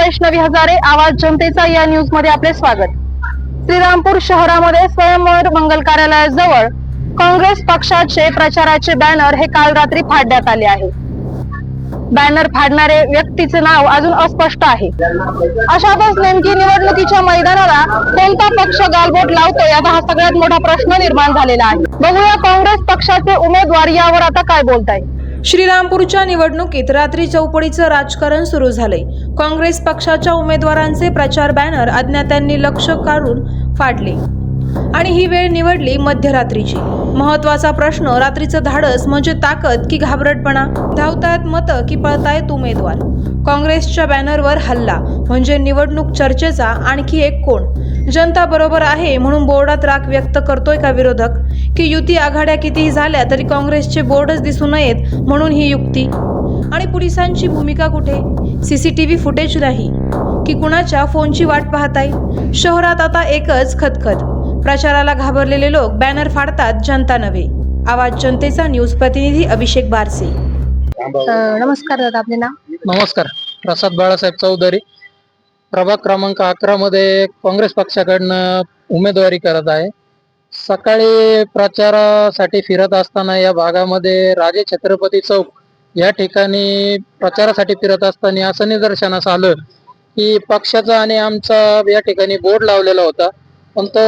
वैष्णवी हजारे आवाज जनतेचा या न्यूजमध्ये आपले स्वागत. श्रीरामपूर शहरामध्ये स्वयंवर मंगल कार्यालयाजवळ काँग्रेस पक्षाचे प्रचाराचे बॅनर हे काल रात्री फाडण्यात आले आहे. बॅनर फाडणारे व्यक्तीचे नाव अजून अस्पष्ट आहे. अशातच नेमकी निवडणुकीच्या मैदानाला कोणता पक्ष गालबोट लावतो याचा हा सगळ्यात मोठा प्रश्न निर्माण झालेला आहे. बघूया काँग्रेस पक्षाचे उमेदवार यावर आता काय बोलताय श्रीरामपूरच्या निवडणुकीत रात्री चौपडीचं राजकारण सुरू झालंय. काँग्रेस पक्षाच्या उमेदवारांचे प्रचार बॅनर अज्ञात्यांनी लक्ष काढून फाडले. आणि ही वेळ निवडली मध्यरात्रीची. महत्त्वाचा प्रश्न रात्रीचं धाडस म्हणजे ताकद की घाबरटपणा? धावतायत मतं की पळतायत उमेदवार? काँग्रेसच्या बॅनरवर हल्ला म्हणजे निवडणूक चर्चेचा आणखी एक कोण? जनता बरोबर आहे म्हणून बोर्डात राग व्यक्त करतोय का विरोधक? की युती आघाड्या कितीही झाल्या तरी काँग्रेसचे बोर्डच दिसू नयेत म्हणून ही युक्ती? आणि पोलिसांची भूमिका कुठे? सीसीटीव्ही फुटेज नाही. की कुणाच्या फोनची वाट पाहताय? शहरात आता एकच खतखत प्रचाराला घाबरलेले लोक बॅनर फाडतात जनता नव्हे. आवाज जनतेचा न्यूज प्रतिनिधी अभिषेक बारसे. नमस्कार दादा आपले नाव? नमस्कार. प्रसाद बाळासाहेब चौधरी. प्रभाग क्रमांक अकरा मध्ये काँग्रेस पक्षाकडनं उमेदवारी करत आहे. सकाळी प्रचारासाठी फिरत असताना या भागामध्ये राजे छत्रपती चौक या ठिकाणी प्रचारासाठी फिरत असताना असं निदर्शनास आलं की पक्षाचा आणि आमचा या ठिकाणी बोर्ड लावलेला होता. पण तो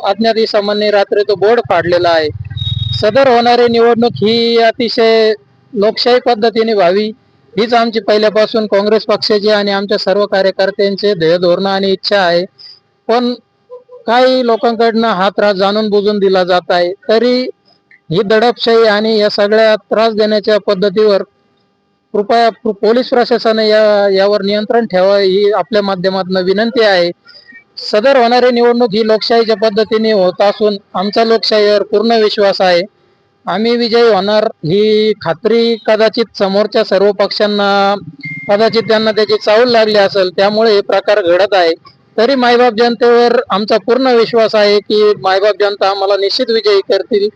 अज्ञात सामान्य रात्री तो बोर्ड फाडलेला आहे. सदर होणारी निवडणूक ही अतिशय लोकशाही पद्धतीने व्हावी हीच आमची पहिल्यापासून काँग्रेस पक्षाची आणि आमच्या सर्व कार्यकर्त्यांचे ध्येय धोरणं आणि इच्छा आहे. पण काही लोकांकडनं हा त्रास जाणून बुजून दिला जात आहे. तरी ही दडपशाही आणि या सगळ्या त्रास देण्याच्या पद्धतीवर कृपया पोलीस प्रशासनाने या यावर नियंत्रण ठेवा ही आपल्या माध्यमातून विनंती आहे. सदर होणारी निवडणूक ही लोकशाहीच्या पद्धतीने होत असून आमचा लोकशाहीवर पूर्ण विश्वास आहे. आम्ही विजयी होणार ही खात्री कदाचित समोरच्या सर्व पक्षांना कदाचित त्यांना त्याची चावल लागली असेल त्यामुळे हे प्रकार घडत आहे. तरी मायबाप जनतेवर आमचा पूर्ण विश्वास आहे की मायबाप जनता आम्हाला निश्चित विजयी करतील.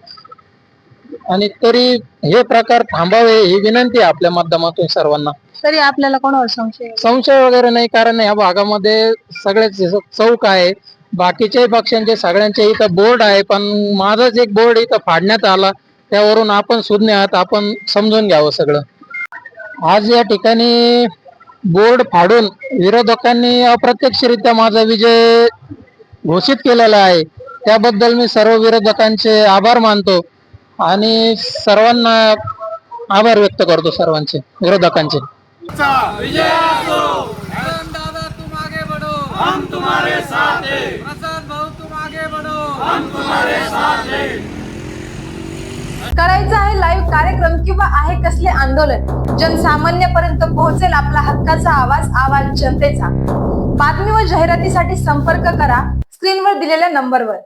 आणि तरी हे प्रकार थांबावे ही विनंती आहे आपल्या माध्यमातून सर्वांना. तरी आपल्याला कोणावर संशय आहे? संशय वगैरे नाही कारण या भागामध्ये सगळेच चौक आहे. बाकीच्याही पक्षांचे सगळ्यांचे इथं बोर्ड आहे पण माझाच एक बोर्ड इथं फाडण्यात आला त्यावरून आपण सुज्ञ आहात आपण समजून घ्यावं सगळं. आज या ठिकाणी बोर्ड फाडून विरोधकांनी अप्रत्यक्षरित्या माझा विजय घोषित केलेला आहे. त्याबद्दल मी सर्व विरोधकांचे आभार मानतो. आणि सर्वांना आभार व्यक्त करतो सर्वांचे विरोधकांचे. हैं. हैं. करायचं आहे लाईव्ह कार्यक्रम किंवा आहे कसले आंदोलन जनसामान्यपर्यंत पोहोचेल आपला हक्काचा आवाज आवाज जनतेचा. बातमी व जाहिरातीसाठी संपर्क करा स्क्रीनवर दिलेल्या नंबरवर